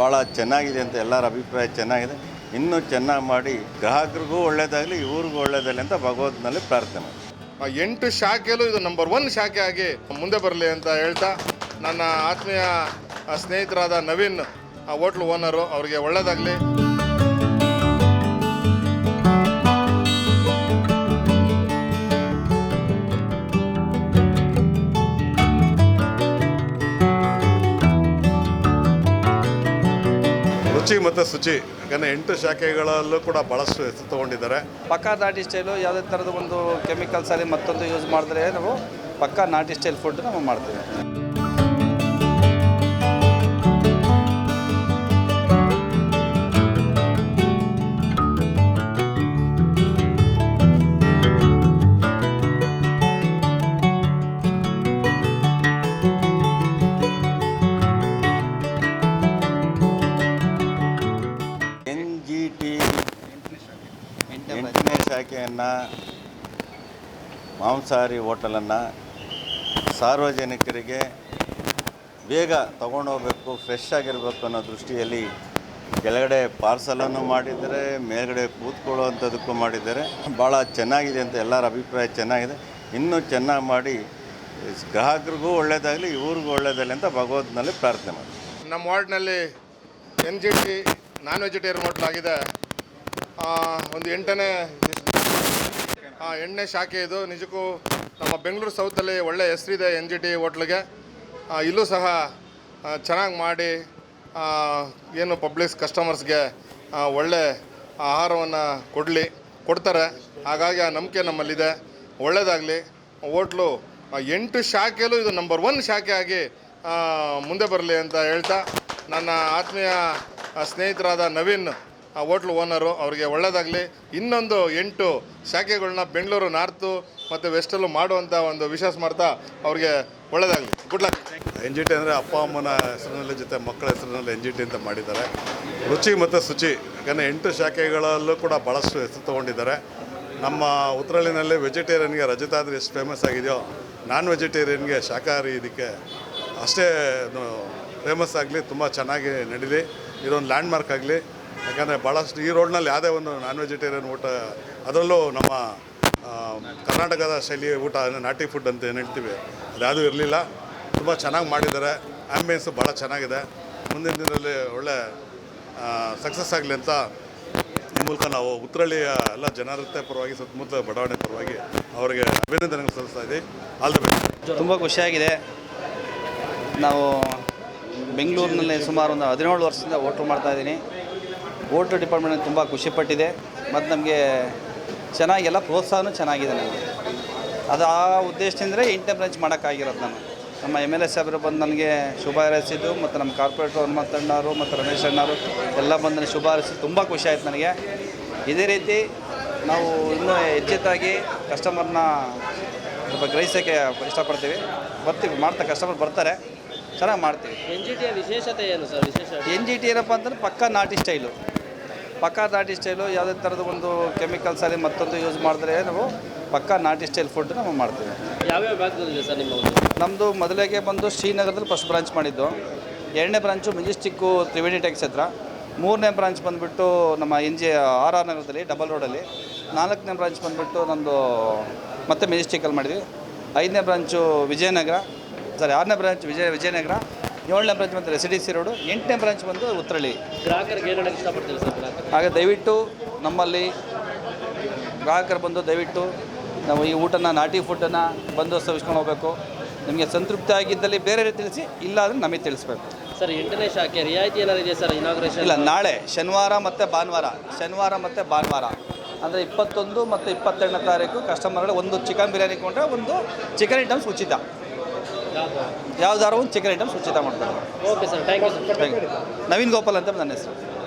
ಭಾಳ ಚೆನ್ನಾಗಿದೆ ಅಂತ ಎಲ್ಲರ ಅಭಿಪ್ರಾಯ ಚೆನ್ನಾಗಿದೆ. ಇನ್ನೂ ಚೆನ್ನಾಗಿ ಮಾಡಿ ಗ್ರಾಹಕರಿಗೂ ಒಳ್ಳೆಯದಾಗಲಿ ಇವ್ರಿಗೂ ಒಳ್ಳೆಯದಾಗಲಿ ಅಂತ ಭಗವದ್ನಲ್ಲಿ ಪ್ರಾರ್ಥನೆ. ಎಂಟು ಶಾಖೆಯಲ್ಲೂ ಇದು ನಂಬರ್ ಒನ್ ಶಾಖೆ ಆಗಿ ಮುಂದೆ ಬರಲಿ ಅಂತ ಹೇಳ್ತಾ, ನನ್ನ ಆತ್ಮೀಯ ಸ್ನೇಹಿತರಾದ ನವೀನ್, ಆ ಹೋಟ್ಲ್ ಓನರು ಅವರಿಗೆ ಒಳ್ಳೇದಾಗಲಿ. ರುಚಿ ಮತ್ತು ಶುಚಿ. ಯಾಕಂದರೆ ಎಂಟು ಶಾಖೆಗಳಲ್ಲೂ ಕೂಡ ಭಾಳಷ್ಟು ಹೆಸರು ತೊಗೊಂಡಿದ್ದಾರೆ. ಪಕ್ಕಾ ನಾಟಿ ಸ್ಟೈಲು ಯಾವುದೇ ಥರದ ಒಂದು ಕೆಮಿಕಲ್ಸಲ್ಲಿ ಮತ್ತೊಂದು ಯೂಸ್ ಮಾಡಿದ್ರೆ ನಾವು ಪಕ್ಕಾ ನಾಟಿ ಸ್ಟೈಲ್ ಫುಡ್ ನಾವು ಮಾಡ್ತೀವಿ. ಎಂಟನೇ ಶಾಖೆಯನ್ನು ಮಾಂಸಾಹಾರಿ ಹೋಟೆಲನ್ನು ಸಾರ್ವಜನಿಕರಿಗೆ ಬೇಗ ತೊಗೊಂಡೋಗ್ಬೇಕು ಫ್ರೆಶ್ ಆಗಿರಬೇಕು ಅನ್ನೋ ದೃಷ್ಟಿಯಲ್ಲಿ ಕೆಳಗಡೆ ಪಾರ್ಸಲನ್ನು ಮಾಡಿದ್ದಾರೆ ಮೇಲ್ಗಡೆ ಕೂತ್ಕೊಳ್ಳುವಂಥದ್ದಕ್ಕೂ ಮಾಡಿದ್ದಾರೆ. ಭಾಳ ಚೆನ್ನಾಗಿದೆ ಅಂತ ಎಲ್ಲರ ಅಭಿಪ್ರಾಯ ಚೆನ್ನಾಗಿದೆ. ಇನ್ನೂ ಚೆನ್ನಾಗಿ ಮಾಡಿ ಗ್ರಾಹಕರಿಗೂ ಒಳ್ಳೆಯದಾಗಲಿ ಇವ್ರಿಗೂ ಒಳ್ಳೆಯದಾಗಲಿ ಅಂತ ಭಗವದ್ನಲ್ಲಿ ಪ್ರಾರ್ಥನೆ ಮಾಡಿ ನಮ್ಮ ವಾರ್ಡ್ನಲ್ಲಿ N G T non vegetarian hotel ಆಗಿದೆ. ಆ, ಒಂದು ಎಂಟನೇ ಎಂಟನೇ ಶಾಖೆ ಇದು. ನಿಜಕ್ಕೂ ನಮ್ಮ ಬೆಂಗಳೂರು ಸೌತಲ್ಲಿ ಒಳ್ಳೆ ಹೆಸರಿದೆ ಎನ್ ಜಿ ಟಿ ಹೋಟ್ಲಿಗೆ. ಇಲ್ಲೂ ಸಹ ಚೆನ್ನಾಗಿ ಮಾಡಿ ಏನು ಪಬ್ಲಿಕ್ಸ್ ಕಸ್ಟಮರ್ಸ್ಗೆ ಒಳ್ಳೆ ಆಹಾರವನ್ನು ಕೊಡಲಿ, ಕೊಡ್ತಾರೆ. ಹಾಗಾಗಿ ಆ ನಂಬಿಕೆ ನಮ್ಮಲ್ಲಿದೆ. ಒಳ್ಳೆಯದಾಗಲಿ ಹೋಟ್ಲು ಎಂಟು ಶಾಖೆಯಲ್ಲೂ ಇದು ನಂಬರ್ ಒನ್ ಶಾಖೆ ಆಗಿ ಮುಂದೆ ಬರಲಿ ಅಂತ ಹೇಳ್ತಾ, ನನ್ನ ಆತ್ಮೀಯ ಸ್ನೇಹಿತರಾದ ನವೀನ್ ಆ ಹೋಟ್ಲ್ ಓನರು ಅವರಿಗೆ ಒಳ್ಳೆಯದಾಗಲಿ ಇನ್ನೊಂದು ಎಂಟು ಶಾಖೆಗಳನ್ನ ಬೆಂಗಳೂರು ನಾರ್ತು ಮತ್ತು ವೆಸ್ಟಲ್ಲೂ ಮಾಡುವಂಥ ಒಂದು ವಿಶ್ವಾಸ ಮಾಡ್ತಾ ಅವ್ರಿಗೆ ಒಳ್ಳೆಯದಾಗಲಿ good luck N G T ಅಂದರೆ ಅಪ್ಪ ಅಮ್ಮನ ಹೆಸರಿನಲ್ಲಿ ಜೊತೆ ಮಕ್ಕಳ ಹೆಸರಿನಲ್ಲಿ ಎನ್ ಜಿ ಟಿ ಅಂತ ಮಾಡಿದ್ದಾರೆ. ರುಚಿ ಮತ್ತು ಶುಚಿ. ಯಾಕಂದರೆ ಎಂಟು ಶಾಖೆಗಳಲ್ಲೂ ಕೂಡ ಭಾಳಷ್ಟು ಹೆಸರು ತೊಗೊಂಡಿದ್ದಾರೆ. ನಮ್ಮ ಉತ್ತರಳ್ಳಿನಲ್ಲಿ ವೆಜಿಟೇರಿಯನ್ಗೆ ರಜತಾದ್ರಿ ಎಷ್ಟು ಫೇಮಸ್ ಆಗಿದೆಯೋ, ನಾನ್ ವೆಜಿಟೇರಿಯನ್ಗೆ ಶಾಖಾಹಾರಿ ಇದಕ್ಕೆ ಅಷ್ಟೇ ಫೇಮಸ್ ಆಗಲಿ, ತುಂಬ ಚೆನ್ನಾಗಿ ನಡೀಲಿ. ಇದೊಂದು ಲ್ಯಾಂಡ್ ಮಾರ್ಕ್ ಆಗಲಿ. ಯಾಕಂದರೆ ಭಾಳಷ್ಟು ಈ ರೋಡ್ನಲ್ಲಿ ಯಾವುದೇ ಒಂದು ನಾನ್ ವೆಜಿಟೇರಿಯನ್ ಊಟ, ಅದರಲ್ಲೂ ನಮ್ಮ ಕರ್ನಾಟಕದ ಶೈಲಿ ಊಟ ನಾಟಿ ಫುಡ್ ಅಂತ ಏನು ಹೇಳ್ತೀವಿ ಅದ್ಯಾವುದೂ ಇರಲಿಲ್ಲ. ತುಂಬ ಚೆನ್ನಾಗಿ ಮಾಡಿದ್ದಾರೆ. ಆ್ಯಂಬಿಯನ್ಸು ಭಾಳ ಚೆನ್ನಾಗಿದೆ. ಮುಂದಿನ ದಿನದಲ್ಲಿ ಒಳ್ಳೆ ಸಕ್ಸಸ್ ಆಗಲಿ ಅಂತ ಈ ಮೂಲಕ ನಾವು ಉತ್ತರಳ್ಳಿಯ ಎಲ್ಲ ಜನರತೆ ಪರವಾಗಿ ಸುತ್ತಮುತ್ತ ಬಡಾವಣೆ ಪರವಾಗಿ ಅವರಿಗೆ ಅಭಿನಂದನೆಗಳು ಸಲ್ಲಿಸ್ತಾ ಇದ್ದೀವಿ. ಆಲ್ ದ ಬೆಸ್ಟ್ ತುಂಬ ಖುಷಿಯಾಗಿದೆ. ನಾವು ಬೆಂಗಳೂರಿನಲ್ಲಿ ಸುಮಾರು ಒಂದು ಹದಿನೇಳು ವರ್ಷದಿಂದ ಓಟ್ರು ಮಾಡ್ತಾಯಿದ್ದೀನಿ ಹೋಟ್ಲು ಡಿಪಾರ್ಟ್ಮೆಂಟ್ ತುಂಬ ಖುಷಿಪಟ್ಟಿದೆ ಮತ್ತು ನಮಗೆ ಚೆನ್ನಾಗಿ ಎಲ್ಲ ಪ್ರೋತ್ಸಾಹನೂ ಚೆನ್ನಾಗಿದೆ ನನಗೆ ಅದು ಆ ಉದ್ದೇಶದಿಂದಲೇ ಇಂಟರ್ ಬ್ರಾಂಚ್ ಮಾಡೋಕ್ಕಾಗಿರೋದು ನಾನು. ನಮ್ಮ ಎಂ ಎಲ್ ಎ ಸಾಹೇಬರು ಬಂದು ನನಗೆ ಶುಭ ಹಾರೈಸಿದ್ದು ಮತ್ತು ನಮ್ಮ ಕಾರ್ಪೊರೇಟರ್ ಹನುಮಂತ ಅಣ್ಣವರು ಮತ್ತು ರಮೇಶ್ ಅಣ್ಣವರು ಎಲ್ಲ ಬಂದು ನನಗೆ ಶುಭ ಹಾರೈಸಿದ್ದು ತುಂಬ ಖುಷಿ ಆಯ್ತು ನನಗೆ. ಇದೇ ರೀತಿ ನಾವು ಇನ್ನೂ ಹೆಚ್ಚೆತ್ತಾಗಿ ಕಸ್ಟಮರ್ನ ಸ್ವಲ್ಪ ಗ್ರಹಿಸೋಕ್ಕೆ ಇಷ್ಟಪಡ್ತೀವಿ. ಬರ್ತೀವಿ ಮಾಡ್ತಾ ಕಸ್ಟಮರ್ ಬರ್ತಾರೆ ಚೆನ್ನಾಗಿ ಮಾಡ್ತೀವಿ. ಎನ್ ಜಿ ಟಿಯ ವಿಶೇಷತೆ ಏನು ಸರ್ ವಿಶೇಷ? ಎನ್ ಜಿ ಟಿ ಏನಪ್ಪ ಅಂತಂದ್ರೆ ಪಕ್ಕಾ ನಾಟಿ ಸ್ಟೈಲು. ಪಕ್ಕಾ ನಾಟಿ ಸ್ಟೈಲು ಯಾವುದೇ ಥರದ ಒಂದು ಕೆಮಿಕಲ್ಸ್ ಆಗಲಿ ಮತ್ತೊಂದು ಯೂಸ್ ಮಾಡಿದ್ರೆ ನಾವು ಪಕ್ಕಾ ನಾಟಿ ಸ್ಟೈಲ್ ಫುಡ್ ನಾವು ಮಾಡ್ತೀವಿ. ಯಾವ್ಯಾವ ಭಾಗದಲ್ಲಿದೆ ಸರ್ ನಿಮ್ಮ ನಮ್ಮದು ಮೊದಲಿಗೆ ಬಂದು ಶ್ರೀನಗರದಲ್ಲಿ ಫಸ್ಟ್ ಬ್ರಾಂಚ್ ಮಾಡಿದ್ದು. ಎರಡನೇ ಬ್ರಾಂಚು ಮೆಜೆಸ್ಟಿಕ್ಕು ತ್ರಿವೇಣಿ ಟೆಕ್ಸ್ ಹತ್ರ. ಮೂರನೇ ಬ್ರಾಂಚ್ ಬಂದುಬಿಟ್ಟು ನಮ್ಮ ಎನ್ ಜಿ ಆರ್ ಆರ್ ನಗರದಲ್ಲಿ ಡಬಲ್ ರೋಡಲ್ಲಿ ನಾಲ್ಕನೇ ಬ್ರಾಂಚ್ ಬಂದುಬಿಟ್ಟು ನಮ್ಮದು ಮತ್ತೆ ಮೆಜೆಸ್ಟಿಕಲ್ಲಿ ಮಾಡಿದ್ವಿ. ಐದನೇ ಬ್ರಾಂಚು ವಿಜಯನಗರ. ಸಾರಿ ಆರನೇ ಬ್ರಾಂಚ್ ವಿಜಯ ವಿಜಯನಗರ. ಏಳನೇ ಬ್ರಾಂಚ್ ಬಂದು ರೆಸಿಡೆನ್ಸಿ ರೋಡು. ಎಂಟನೇ ಬ್ರಾಂಚ್ ಬಂದು ಉತ್ತರಳ್ಳಿ ಗ್ರಾಹಕರಿಗೆ ಏನು ಹೇಳಕ್ಕೆ ಇಷ್ಟಪಡ್ತೀವಿ ಸರ್ ಗ್ರಾಹಕರು? ಹಾಗೆ ದಯವಿಟ್ಟು ನಮ್ಮಲ್ಲಿ ಗ್ರಾಹಕರು ಬಂದು ದಯವಿಟ್ಟು ನಾವು ಈ ಊಟನ ನಾಟಿ ಫುಡ್ಡನ್ನು ಬಂದು ಸವಿಸ್ಕೊಂಡು ಹೋಗಬೇಕು. ನಿಮಗೆ ಸಂತೃಪ್ತಿ ಆಗಿದ್ದಲ್ಲಿ ಬೇರೆ ತಿಳಿಸಿ ಇಲ್ಲ ಅಂದರೆ ನಮಗೆ ತಿಳಿಸ್ಬೇಕು. ಸರ್ ಎಂಟನೇ ಶಾಖೆ ರಿಯಾಯಿತಿ ಏನಾದರೂ ಇದೆ ಸರ್ ಇನಾಗ್ರೇಷನ್ ಇಲ್ಲ ನಾಳೆ ಶನಿವಾರ ಮತ್ತು ಭಾನುವಾರ ಶನಿವಾರ ಮತ್ತು ಭಾನುವಾರ. ಅಂದರೆ ಇಪ್ಪತ್ತೊಂದು ಮತ್ತು ಇಪ್ಪತ್ತೆರಡನೇ ತಾರೀಕು ಕಸ್ಟಮರ್ಗಳು ಒಂದು ಚಿಕನ್ ಬಿರಿಯಾನಿ ಕೊಂಡ್ರೆ ಒಂದು ಚಿಕನ್ ಐಟಮ್ಸ್ ಉಚಿತ. ಯಾವ್ದಾದ್ರು ಒಂದು ಚಿಕನ್ ಐಟಮ್ಸ್ ಉಚಿತ ಮಾಡ್ತಾರೆ okay sir thank you sir Naveen Gopal ಅಂತ ನನ್ನ ಹೆಸರು.